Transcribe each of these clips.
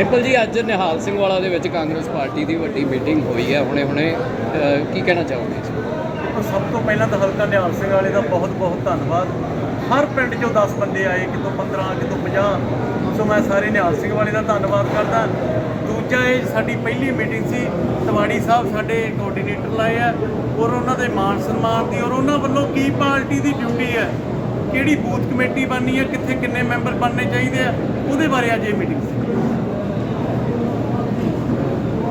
ਡਿੰਪਲ ਜੀ, ਅੱਜ ਨਿਹਾਲ ਸਿੰਘ ਵਾਲਾ ਦੇ ਵਿੱਚ ਕਾਂਗਰਸ ਪਾਰਟੀ ਦੀ ਵੱਡੀ ਮੀਟਿੰਗ ਹੋਈ ਹੈ। ਹੁਣੇ ਹੁਣੇ ਕੀ ਕਹਿਣਾ ਚਾਹੋਗੇ ਸਭ ਤੋਂ ਪਹਿਲਾਂ ਤਾਂ ਹਲਕਾ ਨਿਹਾਲ ਸਿੰਘ ਵਾਲੇ ਦਾ ਬਹੁਤ ਬਹੁਤ ਧੰਨਵਾਦ। ਹਰ ਪਿੰਡ ਚੋਂ 10 ਬੰਦੇ ਆਏ, ਕਿਤੋਂ 15 ਕਿਤੋਂ 50 ਸੋ ਮੈਂ ਸਾਰੇ ਨਿਹਾਲ ਸਿੰਘ ਵਾਲੇ ਦਾ ਧੰਨਵਾਦ ਕਰਦਾ। ਦੂਜਾ ਇਹ ਸਾਡੀ ਪਹਿਲੀ ਮੀਟਿੰਗ ਸੀ। ਤਵਾੜੀ ਸਾਹਿਬ ਸਾਡੇ ਕੋਆਰਡੀਨੇਟਰ ਲਾਏ ਆ ਔਰ ਉਹਨਾਂ ਦੇ ਮਾਨ ਸਨਮਾਨ ਦੀ ਔਰ ਉਹਨਾਂ ਵੱਲੋਂ ਕੀ ਪਾਰਟੀ ਦੀ ਡਿਊਟੀ ਹੈ? ਕਿਹੜੀ ਬੂਥ ਕਮੇਟੀ ਬਣਨੀ ਹੈ? ਕਿੱਥੇ ਕਿੰਨੇ ਮੈਂਬਰ ਬਣਨੇ ਚਾਹੀਦੇ ਆ? ਉਹਦੇ ਬਾਰੇ ਅੱਜ ਇਹ ਮੀਟਿੰਗ ਸੀ।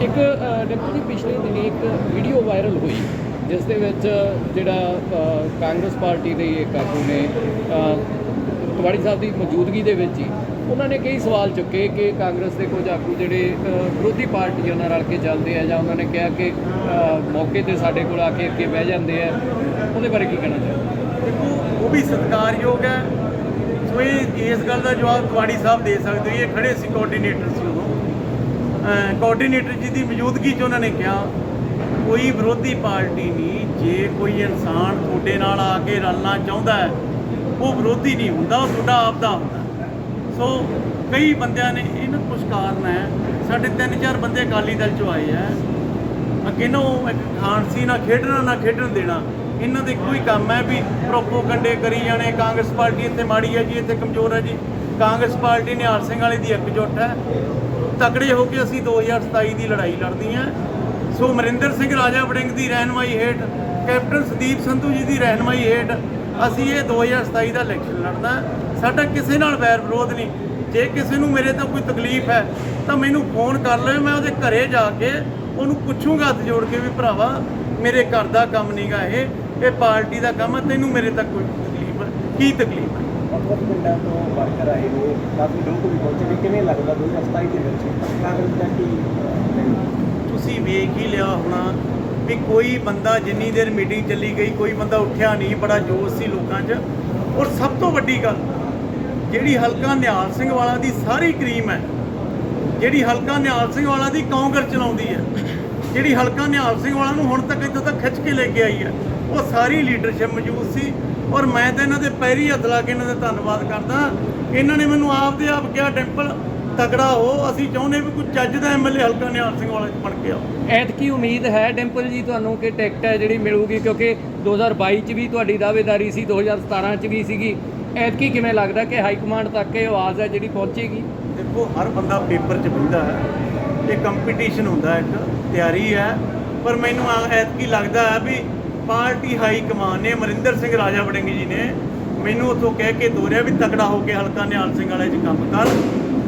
ਇੱਕ ਅਹ, ਜੀ ਪਿਛਲੇ ਦਿਨੀ ਇੱਕ ਵੀਡੀਓ ਵਾਇਰਲ ਹੋਈ ਜਿਸ ਦੇ ਵਿੱਚ ਜਿਹੜਾ ਕਾਂਗਰਸ ਪਾਰਟੀ ਦੇ ਇੱਕ ਆਗੂ ਨੇ ਤਵਾੜੀ ਸਾਹਿਬ ਦੀ ਮੌਜੂਦਗੀ ਦੇ ਵਿੱਚ ਹੀ ਉਹਨਾਂ ਨੇ ਕਈ ਸਵਾਲ ਚੁੱਕੇ ਕਿ ਕਾਂਗਰਸ ਦੇ ਕੁਝ ਆਗੂ ਜਿਹੜੇ ਵਿਰੋਧੀ ਪਾਰਟੀਆਂ ਨਾਲ ਰਲ ਕੇ ਚੱਲਦੇ ਆ ਜਾਂ ਉਹਨਾਂ ਨੇ ਕਿਹਾ ਕਿ ਮੌਕੇ ਤੇ ਸਾਡੇ ਕੋਲ ਆ ਕੇ ਅੱਗੇ ਬਹਿ ਜਾਂਦੇ ਆ ਉਹਦੇ ਬਾਰੇ ਕੀ ਕਹਿਣਾ ਚਾਹੋਗੇ? ਦੇਖੋ ਉਹ ਵੀ ਸਤਿਕਾਰਯੋਗ ਹੈ। ਸੋ ਇਹ ਇਸ ਗੱਲ ਦਾ ਜਵਾਬ ਤਵਾੜੀ ਸਾਹਿਬ ਦੇ ਸਕਦੇ ਹੋ। ਇਹ ਖੜੇ ਸੀ ਕੋਆਰਡੀਨੇਟਰ ਸੀ ਉਦੋਂ। ਕੋਆਰਡੀਨੇਟਰ ਜੀ ਦੀ ਮੌਜੂਦਗੀ 'ਚ ਉਹਨਾਂ ਨੇ ਕਿਹਾ, ਕੋਈ ਵਿਰੋਧੀ ਪਾਰਟੀ ਨਹੀਂ, ਜੇ ਕੋਈ ਇਨਸਾਨ ਤੁਹਾਡੇ ਨਾਲ ਆ ਕੇ ਰਲਣਾ ਚਾਹੁੰਦਾ ਹੈ, ਉਹ ਵਿਰੋਧੀ ਨਹੀਂ ਹੁੰਦਾ, ਉਹ ਤੁਹਾਡਾ ਆਪਦਾ ਹੁੰਦਾ ਸੋ ਕਈ ਬੰਦਿਆਂ ਨੇ ਇਹਨਾਂ ਕੁਝ ਕਾਰਨ ਹੈ, ਸਾਡੇ ਤਿੰਨ ਚਾਰ ਬੰਦੇ ਅਕਾਲੀ ਦਲ ਚੋਂ ਆਏ ਆ ਅੱਗੇ ਨਾ ਉਹ ਇੱਕ ਖਾਂਸੀ ਨਾ ਖੇਡਣਾ, ਨਾ ਖੇਡਣ ਦੇਣਾ। ਇਹਨਾਂ ਦੇ ਕੋਈ ਕੰਮ ਹੈ ਵੀ ਪ੍ਰੋਪੋਗੰਡੇ ਕਰੀ ਜਾਣੇ, ਕਾਂਗਰਸ ਪਾਰਟੀ ਇੱਥੇ ਮਾੜੀ ਹੈ ਜੀ, ਇੱਥੇ ਕਮਜ਼ੋਰ ਹੈ ਜੀ। ਕਾਂਗਰਸ ਪਾਰਟੀ ਨਿਹਾਲ ਸਿੰਘ ਵਾਲੇ ਦੀ ਇੱਕ ਜੁੱਟ ਹੈ। ਤਕੜੇ ਹੋ ਕੇ ਅਸੀਂ 2027 ਦੀ ਲੜਾਈ ਲੜਨੀ ਹੈ। ਸੋ ਮਰਿੰਦਰ ਸਿੰਘ ਰਾਜਾ ਵੜਿੰਗ ਦੀ ਰਹਿਨਮਾਈ ਹੇਠ, ਕੈਪਟਨ ਸੰਦੀਪ ਸੰਧੂ ਜੀ ਦੀ ਰਹਿਨਮਾਈ ਹੇਠ ਅਸੀਂ ਇਹ 2027 ਦਾ ਇਲੈਕਸ਼ਨ ਲੜਨਾ ਸਾਡਾ ਕਿਸੇ ਨਾਲ ਵੈਰ ਵਿਰੋਧ ਨਹੀਂ। ਜੇ ਕਿਸੇ ਨੂੰ ਮੇਰੇ ਤੋਂ ਕੋਈ ਤਕਲੀਫ ਹੈ, ਤਾਂ ਮੈਨੂੰ ਫੋਨ ਕਰ ਲਵੇ ਮੈਂ ਉਹਦੇ ਘਰੇ ਜਾ ਕੇ ਉਹਨੂੰ ਪੁੱਛੂੰਗਾ ਹੱਥ ਜੋੜ ਕੇ ਵੀ ਭਰਾਵਾ, ਮੇਰੇ ਘਰ ਦਾ ਕੰਮ ਨਹੀਂਗਾ ਇਹ ਇਹ ਪਾਰਟੀ ਦਾ ਕੰਮ ਹੈ, ਤੈਨੂੰ ਮੇਰੇ ਤੱਕ ਕੋਈ ਤਕਲੀਫ ਹੈ। ਕੀ ਤਕਲੀਫ ਹੈ? ਵੱਖ-ਵੱਖ ਪਿੰਡਾਂ ਤੋਂ ਵਰਕਰ ਆਏ ਨੇ, ਕਾਫੀ ਲੋਕ ਵੀ ਪਹੁੰਚੇ ਨੇ। ਕਿਵੇਂ ਲੱਗਦਾ 2027 ਦੇ ਵਿੱਚ? ਕਾਂਗਰਸ ਦਾ ਕੀ ਤੁਸੀਂ ਵੇਖ ਹੀ ਲਿਆ ਹੋਣਾ ਵੀ ਕੋਈ ਬੰਦਾ ਜਿੰਨੀ ਦੇਰ ਮੀਟਿੰਗ ਚੱਲੀ ਗਈ, ਕੋਈ ਬੰਦਾ ਉੱਠਿਆ ਨਹੀਂ, ਬੜਾ ਜੋਸ਼ ਸੀ ਲੋਕਾਂ 'ਚ। ਔਰ ਸਭ ਤੋਂ ਵੱਡੀ ਗੱਲ, ਜਿਹੜੀ ਹਲਕਾ ਨਿਹਾਲ ਸਿੰਘ ਵਾਲਾ ਦੀ ਸਾਰੀ ਕਰੀਮ ਹੈ, ਜਿਹੜੀ ਹਲਕਾ ਨਿਹਾਲ ਸਿੰਘ ਵਾਲਾ ਦੀ ਕਾਂਗਰਸ ਚਲਾਉਂਦੀ ਹੈ, ਜਿਹੜੀ ਹਲਕਾ ਨਿਹਾਲ ਸਿੰਘ ਵਾਲਾ ਨੂੰ ਹੁਣ ਤੱਕ ਇੱਥੋਂ ਤੱਕ ਖਿੱਚ ਕੇ ਲੈ ਕੇ ਆਈ ਹੈ ਉਹ ਸਾਰੀ ਲੀਡਰਸ਼ਿਪ ਮੌਜੂਦ ਸੀ ਔਰ ਮੈਂ ਤਾਂ ਇਹਨਾਂ ਦੇ ਪੈਰੀ ਹੱਥ ਲਾ ਕੇ ਇਹਨਾਂ ਦਾ ਧੰਨਵਾਦ ਕਰਦਾ। ਇਹਨਾਂ ਨੇ ਮੈਨੂੰ ਆਪ ਦੇ ਆਪ ਕਿਹਾ ਡਿੰਪਲ ਤਗੜਾ ਹੋ। ਅਸੀਂ ਚਾਹੁੰਦੇ ਵੀ ਕੋਈ ਚੱਜ ਦਾ ਐਮਐਲਏ ਹਲਕਾ ਨਿਹਾਲ ਸਿੰਘ ਵਾਲਾ ਚ ਬਣ ਕੇ ਆਓ। ਐਤਕੀ ਉਮੀਦ ਹੈ ਡਿੰਪਲ ਜੀ ਤੁਹਾਨੂੰ ਕਿ ਟਿਕਟ ਹੈ ਜਿਹੜੀ ਮਿਲੂਗੀ ਕਿਉਂਕਿ 2022 ਚ ਵੀ ਤੁਹਾਡੀ ਦਾਅਵੇਦਾਰੀ ਸੀ 2017 ਚ ਵੀ ਸੀਗੀ। ਐਤਕੀ ਕਿਵੇਂ ਲੱਗਦਾ ਕਿ ਹਾਈ ਕਮਾਂਡ ਤੱਕ ਇਹ ਆਵਾਜ਼ ਹੈ ਜਿਹੜੀ ਪਹੁੰਚੇਗੀ? ਦੇਖੋ ਹਰ ਬੰਦਾ ਪੇਪਰ 'ਚ ਬਹਿੰਦਾ ਹੈ ਇਹ ਕੰਪੀਟੀਸ਼ਨ ਹੁੰਦਾ ਇੱਕ ਤਿਆਰੀ ਹੈ। ਪਰ ਮੈਨੂੰ ਆ- ਐਤਕੀ ਲੱਗਦਾ ਹੈ ਵੀ ਪਾਰਟੀ ਹਾਈ ਕਮਾਨ ਨੇ, ਅਮਰਿੰਦਰ ਸਿੰਘ, ਰਾਜਾ ਵੜਿੰਗ ਜੀ ਨੇ ਮੈਨੂੰ ਉੱਥੋਂ ਕਹਿ ਕੇ ਤੋਰਿਆ ਵੀ ਤਕੜਾ ਹੋ ਕੇ ਹਲਕਾ ਨਿਹਾਲ ਸਿੰਘ ਵਾਲੇ 'ਚ ਕੰਮ ਕਰ।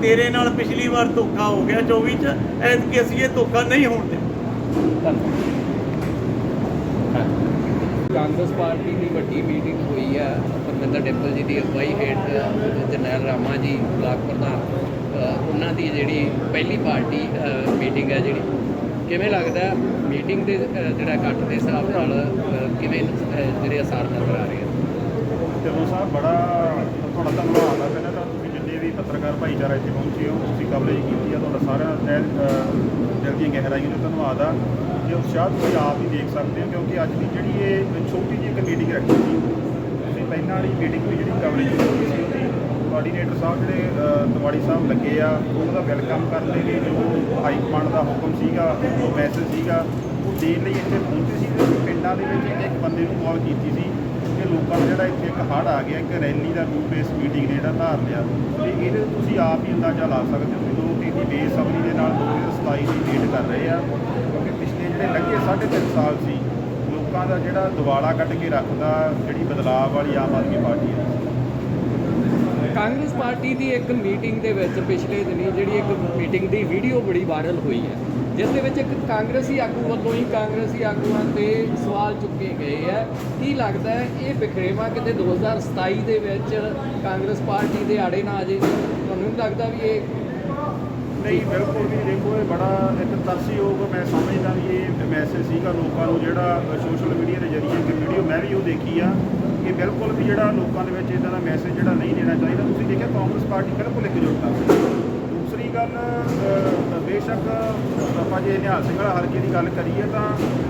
ਤੇਰੇ ਨਾਲ ਪਿਛਲੀ ਵਾਰ ਧੋਖਾ ਹੋ ਗਿਆ 24 'ਚ, ਐਤਕੀ ਅਸੀਂ ਇਹ ਧੋਖਾ ਨਹੀਂ ਹੋਣ ਦੇ ਕਾਂਗਰਸ ਪਾਰਟੀ ਦੀ ਵੱਡੀ ਮੀਟਿੰਗ ਹੋਈ ਹੈ ਪਰਮਿੰਦਰ ਡਿੰਪਲ ਜੀ ਦੀ ਅਗਵਾਈ ਹੇਠ ਜਰਨੈਲ ਰਾਮਾ ਜੀ, ਬਲਾਕ ਪ੍ਰਧਾਨ ਉਹਨਾਂ ਦੀ ਜਿਹੜੀ ਪਹਿਲੀ ਪਾਰਟੀ ਮੀਟਿੰਗ ਹੈ ਜਿਹੜੀ ਕਿਵੇਂ ਲੱਗਦਾ ਮੀਟਿੰਗ ਦੇ ਜਿਹੜਾ ਇਕੱਠ ਦੇ ਹਿਸਾਬ ਨਾਲ ਕਿਵੇਂ ਜਿਹੜੇ ਅਸਾਰ ਨਜ਼ਰ ਆ ਰਹੇ ਆ? ਚਲੋ ਸਾਹਿਬ, ਬੜਾ ਤੁਹਾਡਾ ਧੰਨਵਾਦ ਆ ਪਹਿਲਾਂ ਤਾਂ ਤੁਸੀਂ ਜਿੰਨੇ ਵੀ ਪੱਤਰਕਾਰ ਭਾਈਚਾਰਾ ਇੱਥੇ ਪਹੁੰਚੇ ਹੋ, ਤੁਸੀਂ ਕਵਰੇਜ ਕੀਤੀ ਆ, ਤੁਹਾਡਾ ਸਾਰਿਆਂ ਦਾ ਦਿਲ ਦੀਆਂ ਗਹਿਰਾਈ ਨੂੰ ਧੰਨਵਾਦ ਆ। ਜੇ ਉਤਸ਼ਾਹ ਤੁਸੀਂ ਆਪ ਹੀ ਦੇਖ ਸਕਦੇ ਹੋ, ਕਿਉਂਕਿ ਅੱਜ ਦੀ ਜਿਹੜੀ ਇਹ ਛੋਟੀ ਜਿਹੀ ਇੱਕ ਮੀਟਿੰਗ ਰੱਖੀ ਸੀ, ਤੁਸੀਂ ਪਹਿਲਾਂ ਵਾਲੀ ਮੀਟਿੰਗ ਦੀ ਜਿਹੜੀ ਕਵਰੇਜ ਕੀਤੀ ਸੀ ਕੋਆਰਡੀਨੇਟਰ ਸਾਹਿਬ ਜਿਹੜੇ ਅ, ਸਾਹਿਬ ਲੱਗੇ ਆ ਉਹਨਾਂ ਦਾ ਵੈਲਕਮ ਕਰਨ ਦੇ ਲਈ ਜੋ ਹਾਈ ਕਮਾਂਡ ਦਾ ਹੁਕਮ ਸੀਗਾ ਜੋ ਮੈਸੇਜ ਸੀਗਾ ਉਹ ਦੇਣ ਲਈ ਇੱਥੇ ਪਹੁੰਚੇ ਸੀ ਤੇ ਪਿੰਡਾਂ ਦੇ ਵਿੱਚ ਇੱਕ ਬੰਦੇ ਨੂੰ ਕਾਲ ਕੀਤੀ ਸੀ ਕਿ ਲੋਕਾਂ ਦਾ ਜਿਹੜਾ ਇੱਥੇ ਇੱਕ ਹੜ ਆ ਗਿਆ ਇੱਕ ਰੈਲੀ ਦਾ ਰੂਪ ਇਸ ਮੀਟਿੰਗ ਨੇ ਜਿਹੜਾ ਧਾਰ ਲਿਆ ਤੇ ਇਹਦੇ ਤੁਸੀਂ ਆਪ ਹੀ ਅੰਦਾਜ਼ਾ ਲਾ ਸਕਦੇ ਹੋ ਕਿ ਇਹਦੀ ਬੇਸਬਰੀ ਦੇ ਨਾਲ 2027 ਦੀ ਵੇਟ ਕਰ ਰਹੇ ਆ ਕਿਉਂਕਿ ਪਿਛਲੇ ਜਿਹੜੇ ਲੱਗੇ 3.5 ਸਾਲ ਸੀ ਲੋਕਾਂ ਦਾ ਜਿਹੜਾ ਦਿਵਾਲਾ ਕੱਢ ਕੇ ਰੱਖਦਾ ਜਿਹੜੀ ਬਦਲਾਅ ਵਾਲੀ ਆਮ ਆਦਮੀ ਪਾਰਟੀ ਹੈ। ਕਾਂਗਰਸ ਪਾਰਟੀ ਦੀ ਇੱਕ ਮੀਟਿੰਗ ਦੇ ਵਿੱਚ ਪਿਛਲੇ ਦਿਨੀ ਜਿਹੜੀ ਇੱਕ ਮੀਟਿੰਗ ਦੀ ਵੀਡੀਓ ਬੜੀ ਵਾਇਰਲ ਹੋਈ ਹੈ, ਜਿਸ ਦੇ ਵਿੱਚ ਇੱਕ ਕਾਂਗਰਸੀ ਆਗੂ ਵੱਲੋਂ ਹੀ ਕਾਂਗਰਸੀ ਆਗੂਆਂ ਤੇ ਸਵਾਲ ਚੁੱਕੇ ਗਏ ਹੈ ਕੀ ਲੱਗਦਾ ਹੈ, ਇਹ ਬਿਖਰੇਵਾ ਕਿਤੇ 2027 ਦੇ ਵਿੱਚ ਕਾਂਗਰਸ ਪਾਰਟੀ ਦੇ ਆੜੇ ਨਾ ਆ ਜੇ? ਤੁਹਾਨੂੰ ਨਹੀਂ ਲੱਗਦਾ ਵੀ ਇਹ ਨਹੀਂ, ਬਿਲਕੁਲ ਵੀ ਦੇਖੋ, ਇਹ ਬੜਾ ਇੱਕ ਤਰਸਯੋਗ ਮੈਂ ਸਮਝਦਾ ਵੀ ਇਹ ਮੈਸੇਜ ਸੀਗਾ ਲੋਕਾਂ ਨੂੰ ਜਿਹੜਾ ਸੋਸ਼ਲ ਮੀਡੀਆ ਦੇ ਜ਼ਰੀਏ ਇੱਕ ਵੀਡੀਓ ਮੈਂ ਵੀ ਉਹ ਦੇਖੀ ਆ। ਕਿ ਬਿਲਕੁਲ ਵੀ ਜਿਹੜਾ ਲੋਕਾਂ ਦੇ ਵਿੱਚ ਇਦਾਂ ਦਾ ਮੈਸੇਜ ਜਿਹੜਾ ਨਹੀਂ ਦੇਣਾ ਚਾਹੀਦਾ। ਤੁਸੀਂ ਦੇਖਿਆ ਕਾਂਗਰਸ ਪਾਰਟੀ ਬਿਲਕੁਲ ਇਕਜੁੱਟ ਆ ਦੂਸਰੀ ਗੱਲ ਬੇਸ਼ੱਕ ਆਪਾਂ ਜੇ ਨਿਹਾਲ ਸਿੰਘ ਵਾਲਾ ਹਲਕੇ ਦੀ ਗੱਲ ਕਰੀਏ ਤਾਂ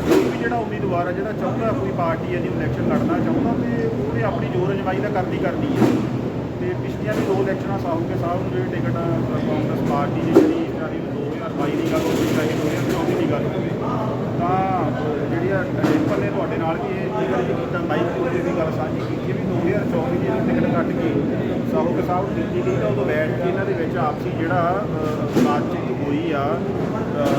ਕੋਈ ਵੀ ਜਿਹੜਾ ਉਮੀਦਵਾਰ ਆ, ਜਿਹੜਾ ਚਾਹੁੰਦਾ ਕੋਈ ਪਾਰਟੀ ਹੈ, ਜਿਹਨੂੰ ਇਲੈਕਸ਼ਨ ਲੜਨਾ ਚਾਹੁੰਦਾ ਤੇ ਉਹਨੇ ਆਪਣੀ ਜੋਰ ਅਜਮਾਈ ਤਾਂ ਕਰਦੀ ਕਰਦੀ ਹੈ। ਤੇ ਪਿਛਲੀਆਂ ਵੀ ਦੋ ਇਲੈਕਸ਼ਨਾਂ ਸਾਹੂਕੇ ਸਾਹਿਬ ਨੂੰ ਜਿਹੜੀ ਟਿਕਟ ਕਾਂਗਰਸ ਪਾਰਟੀ ਦੀ ਜਿਹੜੀ ਚਾਹੇ 2024 ਦੀ ਗੱਲ ਹੋਵੇ ਤਾਂ ਜਿਹੜੀ ਆ ਡਿੰਪਲ ਨੇ ਤੁਹਾਡੇ ਨਾਲ ਵੀ ਇਹ ਗੱਲ ਵੀ ਕੀਤਾ ਮਾਈਕ ਤੇ ਉਹਦੀ ਗੱਲ ਸਾਂਝੀ ਕੀਤੀ ਵੀ 2024 ਦੀ ਜਿਹੜੀ ਟਿਕਟ ਕੱਟ ਕੇ ਸਾਹੂ ਸਾਹਿਬ ਦਿੱਤੀ ਗਈ ਤਾਂ ਉਦੋਂ ਬੈਠ ਕੇ ਇਹਨਾਂ ਦੇ ਵਿੱਚ ਆਪਸੀ ਜਿਹੜਾ ਬਾਤਚੀਤ ਹੋਈ ਆ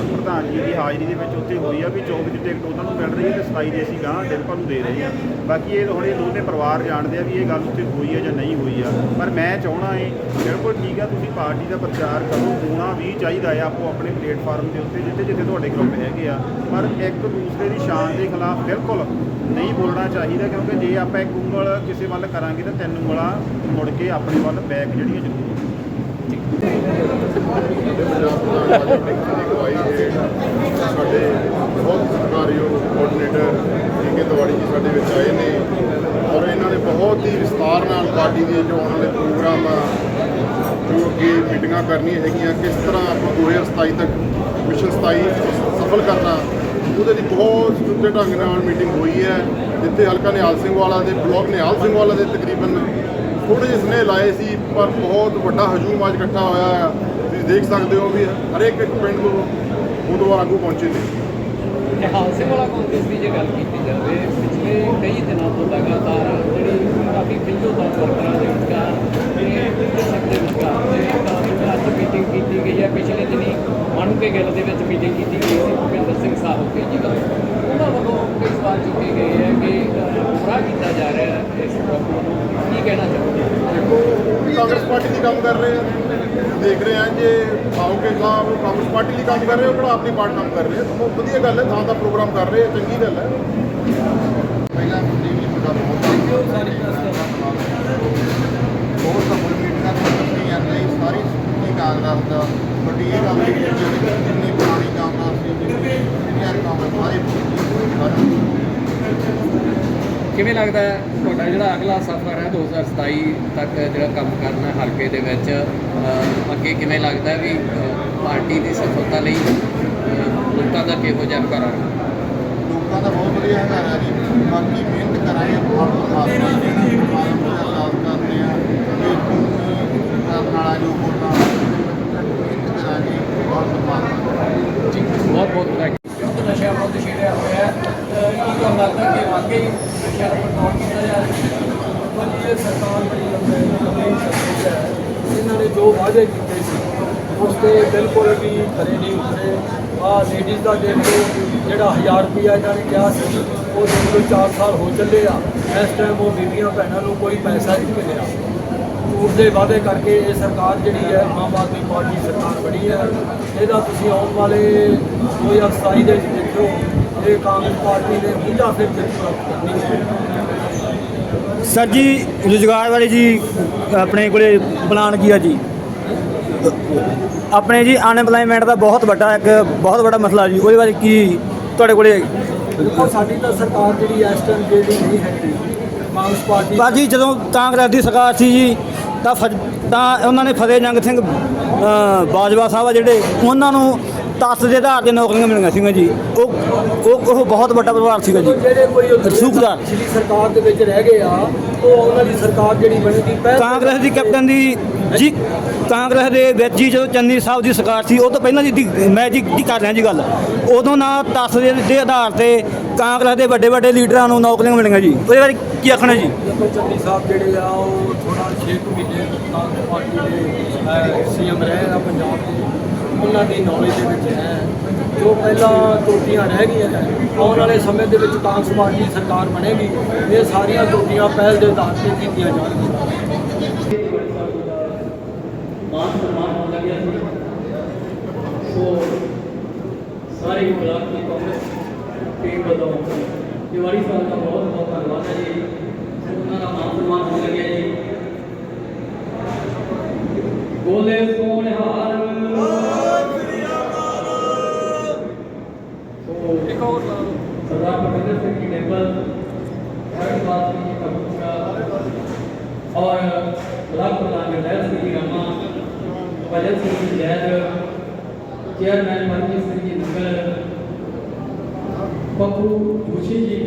ਪ੍ਰਧਾਨ ਜੀ ਦੀ ਹਾਜ਼ਰੀ ਦੇ ਵਿੱਚ ਉੱਥੇ ਹੋਈ ਆ ਵੀ 24 ਦੀ ਟਿਕਟ ਉਹਨਾਂ ਨੂੰ ਮਿਲ ਰਹੀ ਹੈ ਤੇ 27 ਦੀ ਅਸੀਂ ਗਾਂ ਡਿੰਪਲ ਨੂੰ ਦੇ ਰਹੇ ਹਾਂ। ਬਾਕੀ ਇਹ ਹੁਣ ਇਹ ਦੋਨੇ ਪਰਿਵਾਰ ਜਾਣਦੇ ਆ ਵੀ ਇਹ ਗੱਲ ਉੱਥੇ ਹੋਈ ਆ ਜਾਂ ਨਹੀਂ ਹੋਈ ਆ। ਪਰ ਮੈਂ ਚਾਹਣਾ ਏ ਬਿਲਕੁਲ ਠੀਕ ਆ, ਤੁਸੀਂ ਪਾਰਟੀ ਦਾ ਪ੍ਰਚਾਰ ਕਰੋ, ਹੋਣਾ ਵੀ ਚਾਹੀਦਾ ਆ ਆਪੋ ਆਪਣੇ ਪਲੇਟਫਾਰਮ ਦੇ ਉੱਤੇ, ਜਿੱਥੇ ਜਿੱਥੇ ਤੁਹਾਡੇ ਗਰੁੱਪ ਹੈਗੇ ਆ। ਪਰ ਇੱਕ ਦੂਸਰੇ ਦੀ ਸ਼ਾਨ ਦੇ ਖਿਲਾਫ ਬਿਲਕੁਲ ਨਹੀਂ ਬੋਲਣਾ ਚਾਹੀਦਾ, ਕਿਉਂਕਿ ਜੇ ਆਪਾਂ ਇੱਕ ਉਂਗਲ ਕਿਸੇ ਵੱਲ ਕਰਾਂਗੇ ਤਾਂ ਤਿੰਨ ਉਂਗਲਾਂ ਮੁੜ ਕੇ ਆਪਣੇ ਵੱਲ ਬੈਕ ਜਿਹੜੀਆਂ ਜ਼ਰੂਰ ਸਾਡੇ ਬਹੁਤ ਸਤਿਕਾਰਯੋਗ ਕੋਆਰਡੀਨੇਟਰ ਜੀਕੇ ਤਿਵਾੜੀ ਜੀ ਸਾਡੇ ਵਿੱਚ ਆਏ ਨੇ ਔਰ ਇਹਨਾਂ ਨੇ ਬਹੁਤ ਹੀ ਵਿਸਤਾਰ ਨਾਲ ਪਾਰਟੀ ਦੇ ਜੋ ਆਉਣ ਵਾਲੇ ਪ੍ਰੋਗਰਾਮ ਆ ਜੋ ਅੱਗੇ ਮੀਟਿੰਗਾਂ ਕਰਨੀਆਂ ਹੈਗੀਆਂ ਕਿਸ ਤਰ੍ਹਾਂ ਆਪਾਂ 2027 ਤੱਕ ਮਿਸ਼ਨ 27 ਸਫਲ ਕਰਨਾ ਉਹਦੇ ਦੀ ਬਹੁਤ ਸੁੱਤੇ ਢੰਗ ਨਾਲ ਮੀਟਿੰਗ ਹੋਈ ਹੈ ਜਿੱਥੇ ਹਲਕਾ ਨਿਹਾਲ ਸਿੰਘ ਵਾਲਾ ਦੇ ਬਲਾਕ ਨਿਹਾਲ ਸਿੰਘ ਵਾਲਾ ਦੇ ਤਕਰੀਬਨ ਥੋੜੇ ਜਿਹੇ ਸਨੇਹ ਲਾਏ ਸੀ ਪਰ ਬਹੁਤ ਵੱਡਾ ਹਜੂਮ ਅੱਜ ਇਕੱਠਾ ਹੋਇਆ ਹੈ ਦੇਖ ਸਕਦੇ ਹੋ ਵੀ ਹਰੇਕ ਇੱਕ ਪਿੰਡ ਤੋਂ ਉਦੋਂ ਆਗੂ ਪਹੁੰਚੇ ਨੇ। ਸਿੰਘ ਵਾਲਾ ਕਾਂਗਰਸ ਦੀ ਜੇ ਗੱਲ ਕੀਤੀ ਜਾਵੇ ਪਿਛਲੇ ਕਈ ਦਿਨਾਂ ਤੋਂ ਲਗਾਤਾਰ ਜਿਹੜੀ ਕਾਫੀ ਫਿਲੋ ਦਾ ਵਰਕਰਾਂ ਦੇ ਵਿਚਕਾਰ ਤੇ ਕਿਸੇ ਦੇ ਵਿਚਕਾਰ ਤੇ ਅੱਜ ਮੀਟਿੰਗ ਕੀਤੀ ਗਈ ਹੈ। ਪਿਛਲੇ ਦਿਨੀ ਮਾਣੂ ਕੇ ਗਿੱਲ ਦੇ ਵਿੱਚ ਮੀਟਿੰਗ ਕੀਤੀ ਗਈ ਸੀ ਭੁਪਿੰਦਰ ਸਿੰਘ ਸਾਹਿਬ ਕੇ ਜੀ ਦਾ ਉਹਨਾਂ ਵੱਲੋਂ ਕਈ ਸਵਾਲ ਚੁੱਕੇ ਗਏ ਹੈ ਕਿ ਪੂਰਾ ਕੀਤਾ ਜਾ ਰਿਹਾ ਹੈ ਇਸ ਗਰੁੱਪ ਨੂੰ। ਕੀ ਕਹਿਣਾ ਚਾਹੁੰਦੇ ਹੋ ਦੇਖੋ ਕਾਂਗਰਸ ਪਾਰਟੀ ਲਈ ਕੰਮ ਕਰ ਰਹੇ ਆ। ਦੇਖ ਰਹੇ ਆ ਜੇ ਆਓਗੇ ਸਾਹਿਬ ਕਾਂਗਰਸ ਪਾਰਟੀ ਲਈ ਕੰਮ ਕਰ ਰਹੇ ਹੋ, ਕਿਹੜਾ ਆਪਣੀ ਪਾਰਟੀ ਕੰਮ ਕਰ ਰਹੇ ਆ ਬਹੁਤ ਵਧੀਆ ਗੱਲ ਹੈ, ਥਾਂ ਦਾ ਪ੍ਰੋਗਰਾਮ ਕਰ ਰਹੇ ਆ ਚੰਗੀ ਗੱਲ ਹੈ। ਪਹਿਲਾਂ ਮੁੱਦੇ ਵੀ ਤੁਹਾਡਾ ਬਹੁਤ ਥੈਂਕ ਯੂ ਸਾਰੀ ਬਹੁਤ ਤਾਂ ਬੜੀ ਮੀਟਿੰਗਾਂ ਜਾਂਦੇ ਸਾਰੀ ਸੁਣੀ ਕਾਂਗਰਸ ਦਾ, ਵੱਡੀ ਇਹ ਗੱਲ ਹੈ ਕਿ ਜਿੰਨੀ ਪੁਰਾਣੀ ਕਾਂਗਰਸ ਸੀ ਜਿੰਨੀ ਕਾਂਗਰਸ ਸਾਰੇ ਸਾਰੇ ਕਿਵੇਂ ਲੱਗਦਾ ਤੁਹਾਡਾ ਜਿਹੜਾ ਅਗਲਾ ਸਫ਼ਰ ਹੈ 2027 ਤੱਕ ਜਿਹੜਾ ਕੰਮ ਕਰਨਾ ਹਲਕੇ ਦੇ ਵਿੱਚ? ਅੱਗੇ ਕਿਵੇਂ ਲੱਗਦਾ ਵੀ ਪਾਰਟੀ ਦੀ ਸਫਲਤਾ ਲਈ ਲੋਕਾਂ ਦਾ ਕਿਹੋ ਜਿਹਾ ਹੰਕਾਰਾ ਲੋਕਾਂ ਦਾ ਬਹੁਤ ਵਧੀਆ ਹੰਗਾਰਾ ਜੀ। ਬਾਕੀ ਮਿਹਨਤ ਕਰਾਂਗੇ ਫਲ ਪਰਮਾਤਮਾ ਦੇਣਾ ਪਰਮਾਤਮਾ ਦਾ ਅਰਦਾਸ ਕਰਦੇ ਆ ਕਿ ਤੁਸੀਂ ਕਰਨ ਵਾਲਾ ਜੋ ਹੋਣਾ ਮਿਹਨਤ ਕਰਾਂਗੇ ਫਲ ਪਰਮਾਤਮਾ ਦੇਣਾ। ਜੀ ਬਹੁਤ ਬਹੁਤ ਵਧਾਈ ਨਸ਼ਾ ਵਿਰੁੱਧ ਛੇੜਿਆ ਹੋਇਆ ਹੈ ਅਹ, ਕੀ ਤੁਹਾਨੂੰ ਲੱਗਦਾ ਕਿ ਵਾਕਈ ਨਸ਼ਾ ਦਾ ਕੰਟਰੋਲ ਕੀਤਾ ਜਾ ਰਿਹਾ ਹੈ ਇਹ ਸਰਕਾਰ ਬੜੀ ਲੰਬੀ ਸਰਕਾਰ ਹੈ ਇਹਨਾਂ ਨੇ ਜੋ ਵਾਅਦੇ ਕੀਤੇ ਸੀ ਉਸ ਤੇ ਬਿਲਕੁਲ ਵੀ ਖਰੇ ਨਹੀਂ ਉਤਰੇ ਆ ਲੇਡੀਜ਼ ਦਾ ਦੇਖ ਲਓ, ਜਿਹੜਾ 1000 ਰੁਪਇਆ ਇਹਨਾਂ ਨੇ ਕਿਹਾ ਸੀ, ਉਹ ਦੇਖ ਲਓ 4 ਸਾਲ ਹੋ ਚੱਲੇ ਆ। ਇਸ ਟਾਈਮ ਉਹ ਬੀਬੀਆਂ ਭੈਣਾਂ ਨੂੰ ਕੋਈ ਪੈਸਾ ਨਹੀਂ ਮਿਲਿਆ। ਝੂਠ ਦੇ ਵਾਅਦੇ ਕਰਕੇ ਇਹ ਸਰਕਾਰ ਜਿਹੜੀ ਹੈ, ਆਮ ਆਦਮੀ ਪਾਰਟੀ ਸਰਕਾਰ ਬਣੀ ਹੈ। ਇਹਦਾ ਤੁਸੀਂ ਆਉਣ ਵਾਲੇ 2027 ਦੇ ਵਿੱਚ ਦੇਖੋ ਇਹ ਕਾਂਗਰਸ ਪਾਰਟੀ ਨੇ ਹੁੰਜਾ ਫਿਰ ਪ੍ਰਾਪਤ ਕਰਨੀ ਹੈ ਸਰ ਜੀ, ਰੁਜ਼ਗਾਰ ਵਾਲੇ ਜੀ, ਆਪਣੇ ਕੋਲੇ ਪਲਾਨ ਕੀ ਆ ਜੀ? ਆਪਣੇ ਜੀ ਅਨਐਮਪਲਾਈਮੈਂਟ ਦਾ ਬਹੁਤ ਵੱਡਾ ਇੱਕ ਬਹੁਤ ਵੱਡਾ ਮਸਲਾ ਜੀ ਉਹਦੇ ਬਾਰੇ ਕੀ ਤੁਹਾਡੇ ਕੋਲੇ ਦੇਖੋ ਸਾਡੀ ਤਾਂ ਸਰਕਾਰ ਜਿਹੜੀ ਇਸ ਟਾਈਮ ਜਿਹੜੀ ਨਹੀਂ ਹੈਗੀ। ਕਾਂਗਰਸ ਪਾਰਟੀ ਬਸ ਜੀ ਜਦੋਂ ਕਾਂਗਰਸ ਦੀ ਸਰਕਾਰ ਸੀ ਜੀ ਤਾਂ ਤਾਂ ਉਹਨਾਂ ਨੇ ਫਤਿਹ ਜੰਗ ਸਿੰਘ ਬਾਜਵਾ ਸਾਹਿਬ ਆ ਜਿਹੜੇ ਉਹਨਾਂ ਨੂੰ ਤਸ ਦੇ ਆਧਾਰ ਤੇ ਨੌਕਰੀਆਂ ਮਿਲੀਆਂ ਸੀਗੀਆਂ ਜੀ। ਉਹ ਉਹ ਉਹ ਬਹੁਤ ਵੱਡਾ ਪਰਿਵਾਰ ਸੀਗਾ ਜੀ। ਜਿਹੜੇ ਕੋਈ ਉਹ ਰਸੂਖਦਾਰ। ਪਿਛਲੀ ਸਰਕਾਰ ਦੇ ਵਿੱਚ ਰਹਿ ਗਏ ਆ ਉਹ ਉਹਨਾਂ ਦੀ ਸਰਕਾਰ ਜਿਹੜੀ ਪਹਿਲ ਕਾਂਗਰਸ ਦੀ ਕੈਪਟਨ ਦੀ ਜੀ ਕਾਂਗਰਸ ਦੇ ਵਿੱਚ ਜੀ ਜਦੋਂ ਚੰਨੀ ਸਾਹਿਬ ਦੀ ਸਰਕਾਰ ਸੀ ਉਹ ਤੋਂ ਪਹਿਲਾਂ ਦੀ ਦੀ- ਮੈਂ ਜੀ ਕੀ ਕਰ ਰਿਹਾ ਜੀ ਗੱਲ। ਉਦੋਂ ਨਾ ਤਸ ਦੇ ਦੇ ਆਧਾਰ ਤੇ ਕਾਂਗਰਸ ਦੇ ਵੱਡੇ ਵੱਡੇ ਲੀਡਰਾਂ ਨੂੰ ਨੌਕਰੀਆਂ ਮਿਲੀਆਂ ਜੀ। ਉਹਦੇ ਬਾਰੇ ਕੀ ਆਖਣਾ ਜੀ? ਚੰਨੀ ਸਾਹਿਬ ਜਿਹੜੇ ਆ ਉਹ ਥੋੜਾ 6 ਮਹੀਨੇ ਕਾਂਗਰਸ ਪਾਰਟੀ ਦੇ ਸੀਐਮ ਰਹੇ ਆ ਪੰਜਾਬ ਦੇ। ਉਹਨਾਂ ਦੀ ਨੌਲੇਜ ਦੇ ਵਿੱਚ ਹੈ, ਜੋ ਪਹਿਲਾਂ ਟੋਟੀਆਂ ਰਹਿ ਗਈਆਂ ਹੈ ਆਉਣ ਵਾਲੇ ਸਮੇਂ ਦੇ ਵਿੱਚ ਕਾਂਗਰਸ ਪਾਰਟੀ ਸਰਕਾਰ ਬਣੇਗੀ, ਇਹ ਸਾਰੀਆਂ ਟੋਟੀਆਂ ਪਹਿਲ ਦੇ ਆਧਾਰ ਤੇ ਕੀਤੀਆਂ ਜਾਣਗੀਆਂ। ਮਾਨ ਸਨਮਾਨ ਹੋ ਲੱਗਿਆ ਸੀ। ਸੋ ਸਾਰੇ ਬਲਾਕ ਦੀ ਕਾਂਗਰਸ ਟੀਮ ਵੱਲੋਂ ਦਿਵਾਲੀ ਸਾਹਿਬ ਦਾ ਬਹੁਤ ਬਹੁਤ ਧੰਨਵਾਦ ਹੈ ਜੀ। ਉਹਨਾਂ ਦਾ ਮਾਨ ਸਨਮਾਨ ਹੋ ਲੱਗਿਆ ਜੀ। ਬੋਲੇ ਸੋਨਿਹਾਰ भजन सिंह जी जैद चेयरमैन मनजीत सिंह जी नगर पप्पू जोशी जी